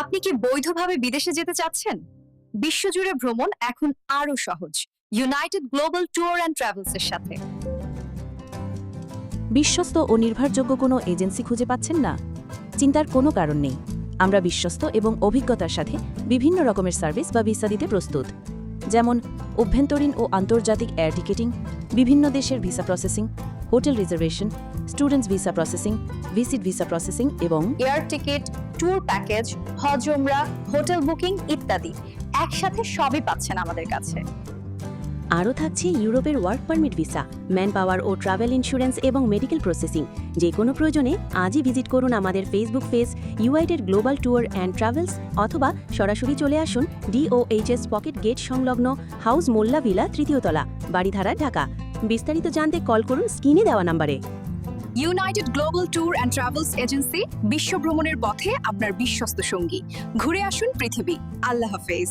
আপনি কি বৈধভাবে বিদেশে যেতে চাচ্ছেন? বিশ্বজুড়ে ভ্রমণ এখন আরও সহজ। United Global Tour and Travels এর সাথে। বিশ্বস্ত ও নির্ভরযোগ্য কোনো এজেন্সি খুঁজে পাচ্ছেন না? চিন্তার কোনো কারণ নেই। আমরা বিশ্বস্ত এবং অভিজ্ঞতার সাথে বিভিন্ন রকমের সার্ভিস বা ভিসা দিতে প্রস্তুত। যেমন অভ্যন্তরীণ ও আন্তর্জাতিক এয়ার টিকেটিং বিভিন্ন দেশের visa processing hotel reservation students visa processing visit visa processing এবং এয়ার টিকিট ট্যুর প্যাকেজ হজ উমরা হোটেল বুকিং ইত্যাদি। একসাথে সবই পাচ্ছেন আমাদের কাছে। আরও থাকছে ইউরোপের work permit visa man power ও ট্রাভেল ইন্স্যুরেন্স এবং মেডিকেল প্রসেসিং যে কোনো প্রয়োজনে আজই ভিজিট করুন আমাদের Facebook page United Global Tour and Travels অথবা সরাসরি চলে আসুন ডিওএইচএস পকেট গেট সংলগ্ন হাউস মোল্লা ভিলা তৃতীয় তলা বাড়িধারা ঢাকা। বিস্তারিত জানতে কল করুন স্ক্রিনে দেওয়া নম্বরে। United Global Tour and Travels agency বিশ্ব ভ্রমণের পথে আপনার বিশ্বস্ত সঙ্গী ঘুরে আসুন পৃথিবী আল্লাহ হাফেজ